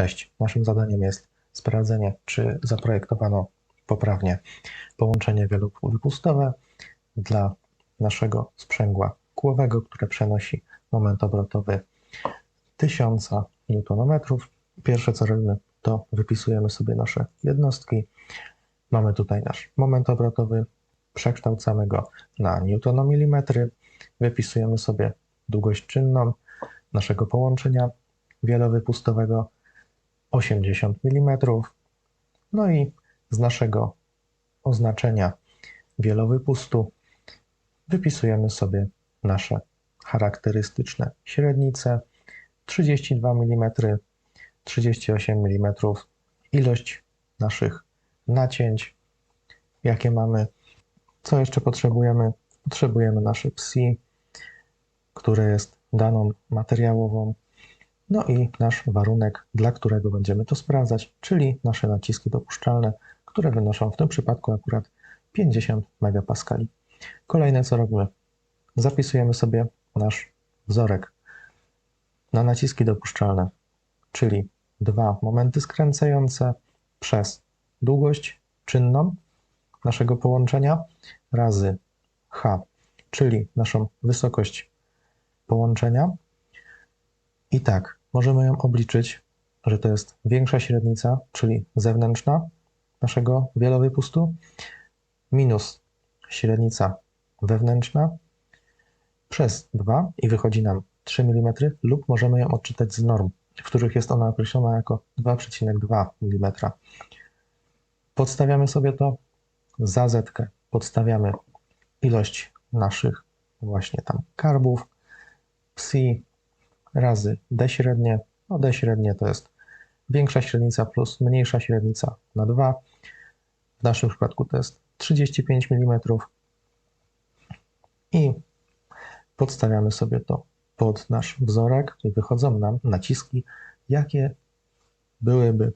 Cześć. Naszym zadaniem jest sprawdzenie, czy zaprojektowano poprawnie połączenie wielowypustowe dla naszego sprzęgła kółowego, które przenosi moment obrotowy 1000 Nm. Pierwsze co robimy, to wypisujemy sobie nasze jednostki. Mamy tutaj nasz moment obrotowy, przekształcamy go na newtonomilimetry, wypisujemy sobie długość czynną naszego połączenia wielowypustowego 80 mm. No i z naszego oznaczenia wielowypustu wypisujemy sobie nasze charakterystyczne średnice 32 mm, 38 mm, ilość naszych nacięć, jakie mamy. Co jeszcze potrzebujemy? Potrzebujemy nasze PSI, które jest daną materiałową, no i nasz warunek, dla którego będziemy to sprawdzać, czyli nasze naciski dopuszczalne, które wynoszą w tym przypadku akurat 50 MPa. Kolejne co robimy? Zapisujemy sobie nasz wzorek na naciski dopuszczalne, czyli dwa momenty skręcające przez długość czynną naszego połączenia razy h, czyli naszą wysokość połączenia. I tak, możemy ją obliczyć, że to jest większa średnica, czyli zewnętrzna naszego wielowypustu, minus średnica wewnętrzna przez 2 i wychodzi nam 3 mm, lub możemy ją odczytać z norm, w których jest ona określona jako 2,2 mm. Podstawiamy sobie to za zetkę, podstawiamy ilość naszych właśnie tam karbów, psi razy d średnie. No d średnie to jest większa średnica plus mniejsza średnica na 2. W naszym przypadku to jest 35 mm. I podstawiamy sobie to pod nasz wzorek i wychodzą nam naciski, jakie byłyby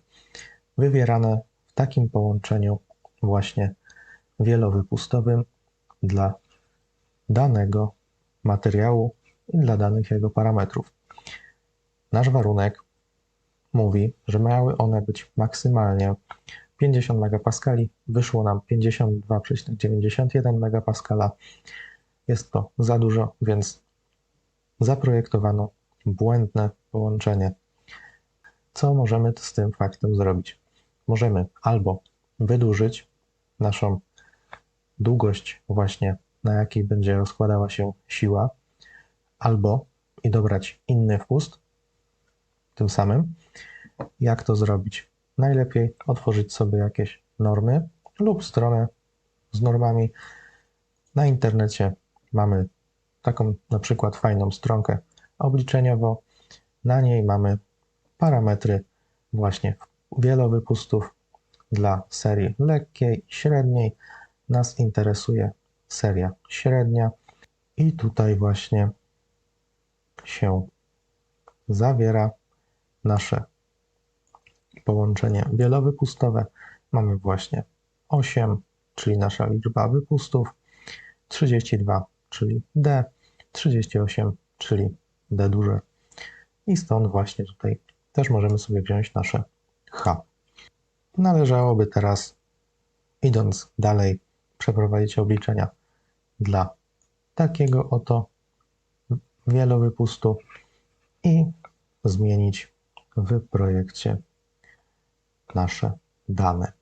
wywierane w takim połączeniu właśnie wielowypustowym dla danego materiału i dla danych jego parametrów. Nasz warunek mówi, że miały one być maksymalnie 50 MPa, wyszło nam 52,91 MPa. Jest to za dużo, więc zaprojektowano błędne połączenie. Co możemy z tym faktem zrobić? Możemy albo wydłużyć naszą długość, właśnie na jakiej będzie rozkładała się siła, albo i dobrać inny wpust, tym samym. Jak to zrobić? Najlepiej otworzyć sobie jakieś normy lub stronę z normami. Na internecie mamy taką na przykład fajną stronkę obliczeniowo. Na niej mamy parametry właśnie wielowypustów dla serii lekkiej i średniej. Nas interesuje seria średnia i tutaj właśnie się zawiera nasze połączenie wielowypustowe. Mamy właśnie 8, czyli nasza liczba wypustów, 32, czyli D, 38, czyli D duże. I stąd właśnie tutaj też możemy sobie wziąć nasze H. Należałoby teraz, idąc dalej, przeprowadzić obliczenia dla takiego oto wielowypustu i zmienić w projekcie nasze dane.